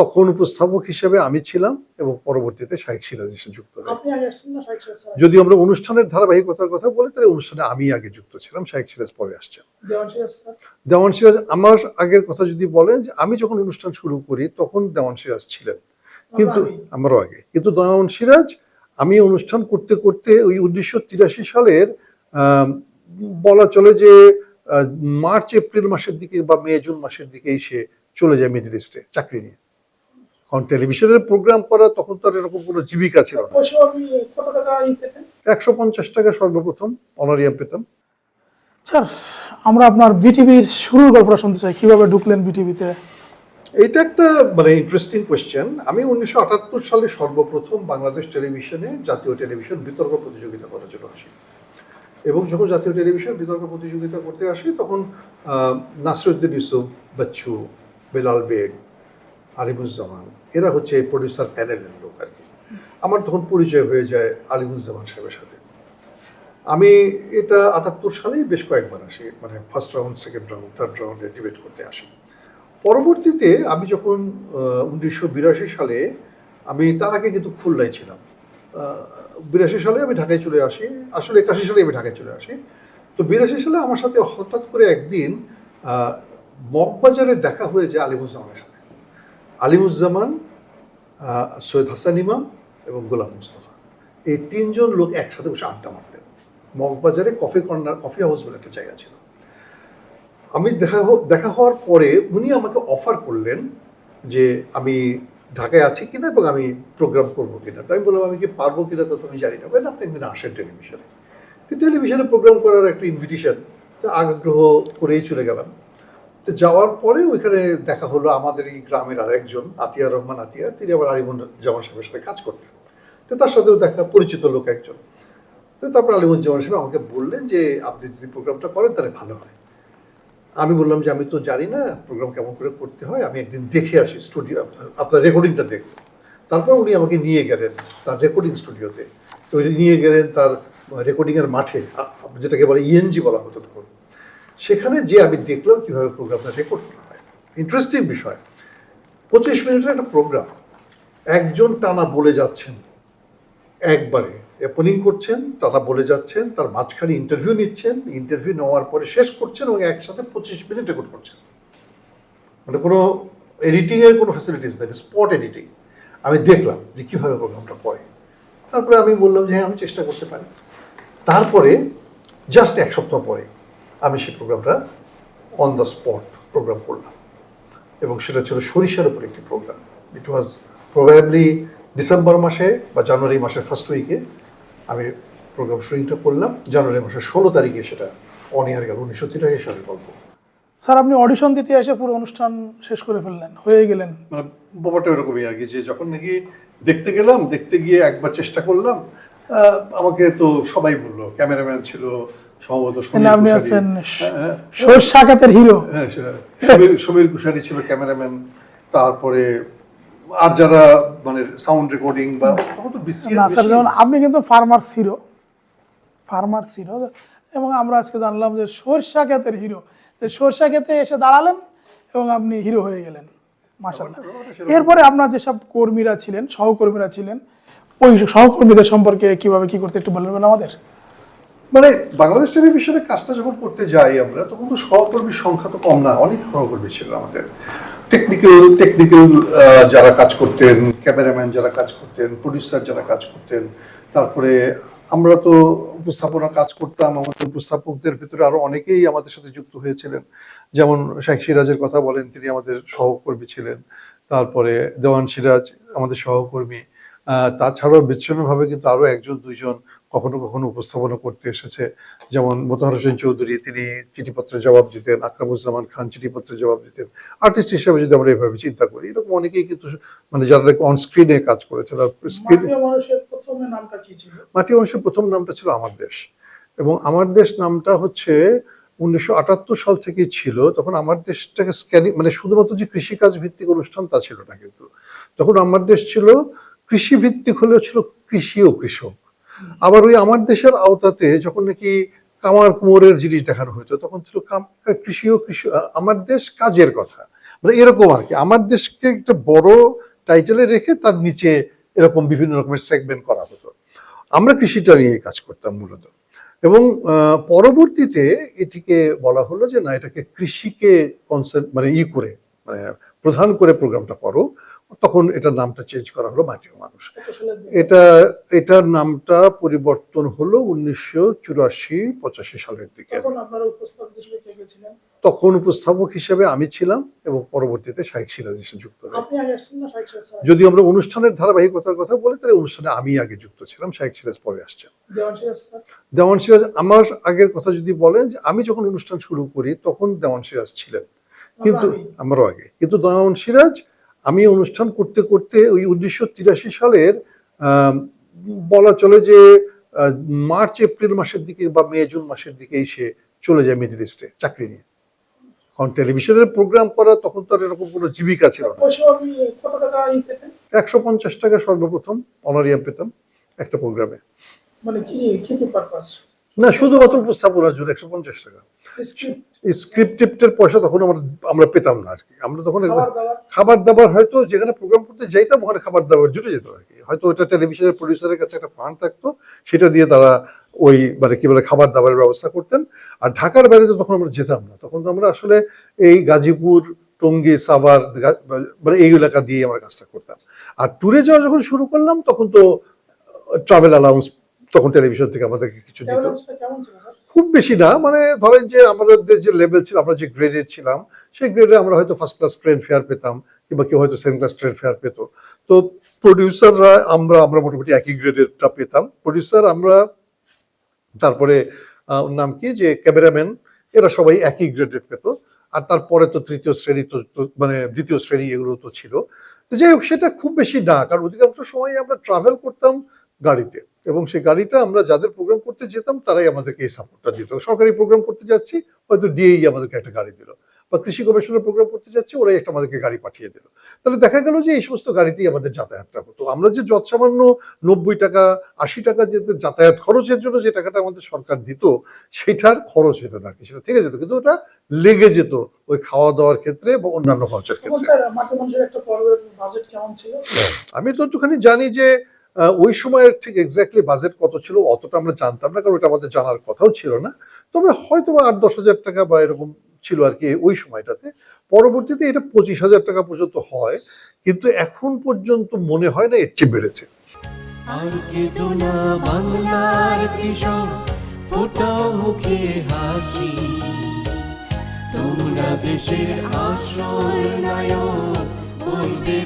তখন উপস্থাপক হিসেবে আমি ছিলাম এবং পরবর্তীতে শাহেক সিরাজ এসে যুক্ত যদি আমরা অনুষ্ঠানের ধারাবাহিকতার কথা বলি তাহলে অনুষ্ঠানে আমি আগে যুক্ত ছিলাম শাহেক সিরাজ পরে আসছেন। দেওয়ান সিরাজ আমার আগের কথা যদি বলেন যে আমি যখন অনুষ্ঠান শুরু করি তখন দেওয়ান সিরাজ ছিলেন। কিন্তু আমারও আগে। কিন্তু দেওয়ান সিরাজ আমি অনুষ্ঠান করতে করতে ওই উনিশশো তিরাশি সালের বলা চলে যে মার্চ এপ্রিল মাসের দিকে বা মে জুন মাসের দিকে সে চলে যায় মিডল ইস্টে চাকরি নিয়ে। কারণ টেলিভিশনের প্রোগ্রাম করা তখন তো আর এরকম কোনো জীবিকা ছিল না। একশো পঞ্চাশ টাকা সর্বপ্রথম অনারিয়াম পেতাম। স্যার আমরা আপনার বিটিভির শুরুর গল্পটা শুনতে চাই কীভাবে ঢুকলেন বিটিভিতে এটা একটা মানে ইন্টারেস্টিং কোয়েশ্চেন আমি উনিশশো আটাত্তর সালে সর্বপ্রথম বাংলাদেশ টেলিভিশনে জাতীয় টেলিভিশন বিতর্ক প্রতিযোগিতা করার জন্য আসি। এবং যখন জাতীয় টেলিভিশন বিতর্ক প্রতিযোগিতা করতে আসি তখন নাসরুদ্দিন ইউসুফ বাচ্চু বেলাল বেগ আলিমুজ্জামান। এরা হচ্ছে এই প্রডিউসার প্যানেলের লোক আর কি। আমার তখন পরিচয় হয়ে যায় আলিমুজ্জামান সাহেবের সাথে। আমি এটা আটাত্তর সালেই বেশ কয়েকবার আসি মানে first round second round third রাউন্ডে ডিবেট করতে আসি। পরবর্তীতে আমি যখন উনিশশো বিরাশি সালে আমি তার আগে কিন্তু খুলনায় ছিলাম। বিরাশি সালে আমি ঢাকায় চলে আসি, আসলে একাশি সালে আমি ঢাকায় চলে আসি। তো বিরাশি সালে আমার সাথে হঠাৎ করে একদিন মগবাজারে দেখা হয়ে যায় আলিমুজ্জামানের সাথে। আলিমুজ্জামান সৈয়দ হাসান ইমাম এবং গোলাম মুস্তফা। এই তিনজন লোক একসাথে বসে আড্ডা মারতেন। মগবাজারে কফি কর্নার কফি হাউস বলে একটা জায়গা ছিল। আমি দেখা দেখা হওয়ার পরে উনি আমাকে অফার করলেন যে আমি ঢাকায় আছি কিনা এবং আমি প্রোগ্রাম করব কিনা। তাই আমি বললাম, আমি কি পারব কিনা তা তুমি জানি না। আপনি একদিন আসেন টেলিভিশনে টেলিভিশনে প্রোগ্রাম করার একটা ইনভিটেশন তো আগ্রহ করেই চলে গেলাম। তো যাওয়ার পরে ওইখানে দেখা হলো আমাদের এই গ্রামের আর একজন আতিয়া রহমান আতিয়া, তিনি আবার আলিমুন জামান সাহেবের সাথে কাজ করতেন। তো তার সাথেও দেখা, পরিচিত লোক একজন। তো তারপর আলিমুজ্জামান সাহেব আমাকে বললেন যে, আপনি যদি প্রোগ্রামটা করেন তাহলে ভালো হয়। আমি বললাম যে, আমি তো জানি না প্রোগ্রাম কেমন করে করতে হয়, আমি একদিন দেখে আসি স্টুডিও, আপনার আপনার রেকর্ডিংটা দেখব। তারপর উনি আমাকে নিয়ে গেলেন তার রেকর্ডিং স্টুডিওতে। তো নিয়ে গেলেন তার রেকর্ডিংয়ের মাঠে যেটাকে বলে ইএনজি বলা হতো তখন। সেখানে যে আমি দেখলাম কীভাবে প্রোগ্রামটা রেকর্ড করা হয়। ইন্টারেস্টিং বিষয়। পঁচিশ মিনিটের একটা প্রোগ্রাম। একজন টানা বলে যাচ্ছেন। একবারে ওপেনিং করছেন, টানা বলে যাচ্ছেন, তার মাঝখানে ইন্টারভিউ নিচ্ছেন ইন্টারভিউ নেওয়ার পরে শেষ করছেন এবং একসাথে পঁচিশ মিনিট রেকর্ড করছেন। মানে কোনো এডিটিংয়ের কোনো ফ্যাসিলিটিস নেই স্পট এডিটিং আমি দেখলাম যে কীভাবে প্রোগ্রামটা করে। তারপরে আমি বললাম যে হ্যাঁ আমি চেষ্টা করতে পারি। তারপরে জাস্ট এক সপ্তাহ পরে আমি সেই প্রোগ্রামটা অন দ্য স্পট প্রোগ্রাম করলাম। এবং সেটা ছিল সরিষার উপর একটি program it was probably December মাসে বা জানুয়ারি মাসের ফার্স্ট উইকে আমি প্রোগ্রাম শুটিংটা করলাম। জানুয়ারি মাসের ষোলো তারিখে সেটা অন ইয়ার গেল উনিশশো তিরাশি সালের গল্প। স্যার আপনি অডিশন দিতে এসে পুরো অনুষ্ঠান শেষ করে ফেললেন হয়ে গেলেন। মানে ব্যাপারটা এরকমই আর কি যে যখন নাকি দেখতে গেলাম দেখতে গিয়ে একবার চেষ্টা করলাম আমাকে তো সবাই বলল ক্যামেরাম্যান ছিল সম্ভবত আপনি আছেন হ্যাঁ। হিরো। হ্যাঁ সমীর সমীর কুশারি ছিল ক্যামেরাম্যান। তারপরে আর যারা মানে সাউন্ড রেকর্ডিং বা তখন তো। যেমন আপনি কিন্তু ফার্মার হিরো ফার্মার হিরো এবং আমরা আজকে জানলাম যে সরষা ক্ষেতের হিরো। যে সরষা ক্ষেতে এসে দাঁড়ালেন এবং আপনি হিরো হয়ে গেলেন। মাসাল্লাহ এরপরে আপনার যেসব কর্মীরা ছিলেন সহকর্মীরা ছিলেন ওই সহকর্মীদের সম্পর্কে কীভাবে কি করতে একটু বলবেন আমাদের? মানে বাংলাদেশ টেলিভিশনে কাজটা যখন করতে যাই আমরা, তখন তো সহকর্মীর সংখ্যা তো কম না, অনেক সহকর্মী ছিল আমাদের। টেকনিক্যাল টেকনিক্যাল যারা কাজ করতেন ক্যামেরাম্যান যারা কাজ করতেন প্রডিউসার যারা কাজ করতেন, তারপরে আমরা তো উপস্থাপনা কাজ করতাম, আমাদের উপস্থাপকদের ভিতরে আরও অনেকেই আমাদের সাথে যুক্ত হয়েছিলেন। যেমন শেখ সিরাজের কথা বলেন, তিনি আমাদের সহকর্মী ছিলেন। তারপরে দেওয়ান সিরাজ, আমাদের সহকর্মী। তাছাড়াও বিচ্ছিন্নভাবে কিন্তু আরও একজন, দুইজন কখনো কখনো উপস্থাপনা করতে এসেছে। যেমন মোতাহার হোসেন চৌধুরী তিনি চিঠিপত্রের জবাব দিতেন আকরামুজ্জামান খান চিঠিপত্রের জবাব দিতেন। আর্টিস্ট হিসেবে যদি আমরা এভাবে চিন্তা করি এরকম অনেকেই কিন্তু মানে যারা অন স্ক্রিনে কাজ করেছেন আর স্ক্রিন মানুষের প্রথমে নামটা কি ছিল? মাটি অংশের প্রথম নামটা ছিল আমার দেশ। এবং আমার দেশ নামটা হচ্ছে উনিশশো আটাত্তর সাল থেকেই ছিল তখন আমার দেশটাকে স্ক্যানিং মানে শুধুমাত্র যে কৃষিকাজ ভিত্তিক অনুষ্ঠান তা ছিল না কিন্তু। তখন আমার দেশ ছিল কৃষি ভিত্তিক হলেও ছিল কৃষি ও কৃষক। আবার ওই আমার দেশের আওতাতে যখন নাকি কামার কুমোরের জিনিস দেখানো হতো, তখন ছিল কৃষি ও কৃষি আমার দেশ কাজের কথা। মানে এরকম আর কি। আমার দেশকে একটা বড় টাইটেলে রেখে তার নিচে এরকম বিভিন্ন রকমের সেগমেন্ট করা হতো। আমরা কৃষিটা নিয়ে কাজ করতাম মূলত। এবং পরবর্তীতে এটিকে বলা হলো যে, না, এটাকে কৃষিকে কনসেন্ট মানে ই করে মানে প্রধান করে প্রোগ্রামটা করো। তখন এটার নামটা চেঞ্জ করা হলো মাটিও মানুষ। এটা এটার নামটা পরিবর্তন হলো উনিশশো চুরাশি পঁচাশি সালের দিকে। তখন উপস্থাপক হিসেবে আমি ছিলাম এবং পরবর্তীতে শাহেক সিরাজ এসে যুক্ত যদি আমরা অনুষ্ঠানের ধারাবাহিকতার কথা বলি তাহলে অনুষ্ঠানে আমি আগে যুক্ত ছিলাম শাহেক সিরাজ পরে আসছেন। দেওয়ান সিরাজ স্যার? দেওয়ান সিরাজ আমার আগের কথা যদি বলেন যে আমি যখন অনুষ্ঠান শুরু করি তখন দেওয়ান সিরাজ ছিলেন। কিন্তু আমারও আগে। কিন্তু দেওয়ান সিরাজ আমি অনুষ্ঠান করতে করতে ওই উনিশশো তিরাশি সালের বলা চলে যে মার্চ এপ্রিল মাসের দিকে বা মে জুন মাসের দিকে সে চলে যায় মিডল ইস্টে চাকরি নিয়ে। কারণ টেলিভিশনের প্রোগ্রাম করা তখন তো আর এরকম কোনো জীবিকা ছিল না। পয়সা আপনি কত টাকা ই পেতেন? একশো পঞ্চাশ টাকা সর্বপ্রথম অনারিয়াম পেতাম একটা প্রোগ্রামে। মানে কি পারপাস না শুধুমাত্র উপস্থাপনার জন্য একশো পঞ্চাশ টাকা। স্ক্রিপ্ট স্ক্রিপ্টের পয়সা তখন আমরা আমরা পেতাম না আর কি আমরা তখন খাবার দাবার। হয়তো যেখানে প্রোগ্রাম করতে যাইতাম ওখানে খাবার দাবার জুটে যেত আর কি হয়তো ওটা টেলিভিশনের প্রডিউসারের কাছে একটা ফান্ড থাকতো সেটা দিয়ে তারা ওই মানে কি বলে খাবার দাবারের ব্যবস্থা করতেন। আর ঢাকার বাইরে তো তখন আমরা যেতাম না। তখন তো আমরা আসলে এই গাজীপুর টঙ্গী সাভার মানে এই এলাকা দিয়ে আমরা কাজটা করতাম। আর ট্যুরে যাওয়া যখন শুরু করলাম তখন তো ট্রাভেল অ্যালাউন্স তখন টেলিভিশন থেকে আমাদেরকে কিছু দিত। খুব বেশি না মানে ধরেন যে আমাদের যে লেভেল ছিল আমরা যে গ্রেডে ছিলাম সেই গ্রেডে আমরা হয়তো ফার্স্ট ক্লাস ট্রেন ফেয়ার পেতাম কিংবা কেউ হয়তো সেকেন্ড ক্লাস ট্রেন ফেয়ার পেত। তো প্রডিউসাররা আমরা আমরা মোটামুটি একই গ্রেডেরটা পেতাম। প্রডিউসার আমরা তারপরে ওর নাম কি? যে ক্যামেরাম্যান এরা সবাই একই গ্রেডের পেত। আর তারপরে তো তৃতীয় শ্রেণি তো মানে দ্বিতীয় শ্রেণি এগুলো তো ছিল। যাই হোক সেটা খুব বেশি না কারণ অধিকাংশ সময় আমরা ট্রাভেল করতাম গাড়িতে। এবং সেই গাড়িটা আমরা যাদের প্রোগ্রাম করতে যেতাম তারাই আমাদেরকে এই সাপোর্টটা দিত। সরকারি প্রোগ্রাম করতে যাচ্ছি হয়তো ডিএই আমাদেরকে একটা গাড়ি দিল। বা কৃষি গবেষণার প্রোগ্রাম করতে যাচ্ছি ওরাই একটা আমাদেরকে গাড়ি পাঠিয়ে দিল। তাহলে দেখা গেল যে এই সমস্ত গাড়িতেই আমাদের যাতায়াতটা হতো। আমরা যে যৎসামান্য নব্বই টাকা আশি টাকা যে যাতায়াত খরচের জন্য যে টাকাটা আমাদের সরকার দিত সেটার খরচ হতো না কি সেটা থেকে যেত। কিন্তু ওটা লেগে যেত ওই খাওয়া দাওয়ার ক্ষেত্রে বা অন্যান্য খরচের ক্ষেত্রে। আমি তো একটুখানি জানি যে ওই সময়ের ঠিক এক্স্যাক্টলি বাজেট কত ছিল অতটা আমরা জানতাম না, কারণ ওটা আমাদের জানার কথাও ছিল না। তবে হয়তো আট দশ হাজার টাকা বা এরকম ছিল আর কি ওই সময়টাতে। পরবর্তীতে এটা পঁচিশ হাজার টাকা পর্যন্ত হয়, কিন্তু এখন পর্যন্ত মনে হয় না এর চেয়ে বেড়েছে। তোমরা দেশের আসল নায়ক, বলবে